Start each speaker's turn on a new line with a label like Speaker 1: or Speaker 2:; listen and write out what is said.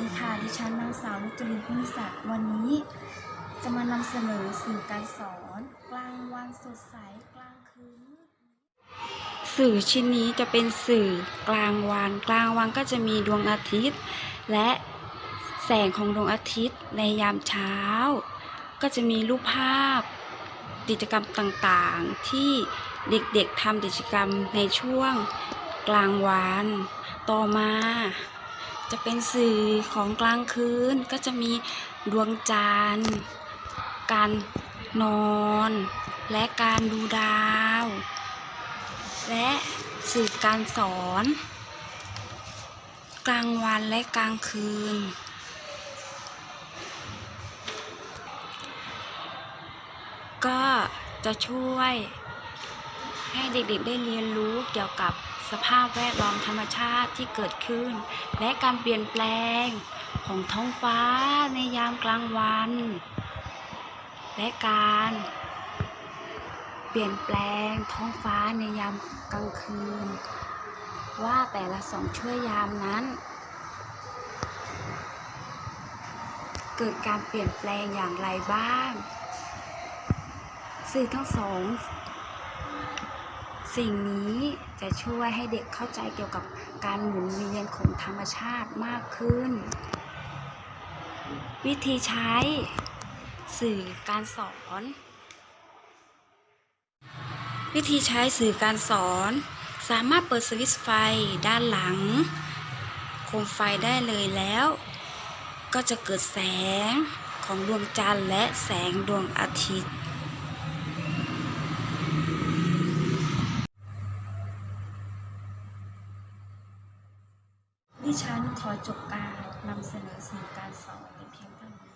Speaker 1: ดีค่ะ ดิฉันนางสาวนุจรินพุนิศักดิ์วันนี้ จะมานำเสนอสื่อการสอน กลางวันสดใสกลางคืน สื่อชิ้นนี้จะเป็นสื่อกลางวัน กลางวันก็จะมีดวงอาทิตย์ และแสงของดวงอาทิตย์ในยามเช้า ก็จะมีรูปภาพกิจกรรมต่างๆ ที่เด็กๆทำกิจกรรมในช่วงกลางวัน ต่อมา จะเป็นสื่อของกลางคืนก็จะมีดวงจันทร์การนอน และการดูดาว และสื่อการสอน กลางวันและกลางคืน ก็จะช่วย ให้เด็กๆได้เรียนรู้เกี่ยวกับสภาพแวดล้อมธรรมชาติที่เกิดขึ้น และการเปลี่ยนแปลงของท้องฟ้าในยามกลางวัน และการเปลี่ยนแปลงท้องฟ้าในยามกลางคืน ว่าแต่ละสองช่วยยามนั้น เกิดการเปลี่ยนแปลงอย่างไรบ้าง สื่อทั้งสอง สิ่งนี้จะช่วยให้เด็กเข้าใจเกี่ยวกับการหมุนเวียนของธรรมชาติมากขึ้น วิธีใช้สื่อการสอน วิธีใช้สื่อการสอน สามารถเปิดสวิตช์ไฟด้านหลัง โคมไฟได้เลยแล้ว ก็จะเกิดแสงของดวงจันทร์และแสงดวงอาทิตย์ ฉันขอจบการนำเสนอสื่อการสอนแต่เพียงเท่านี้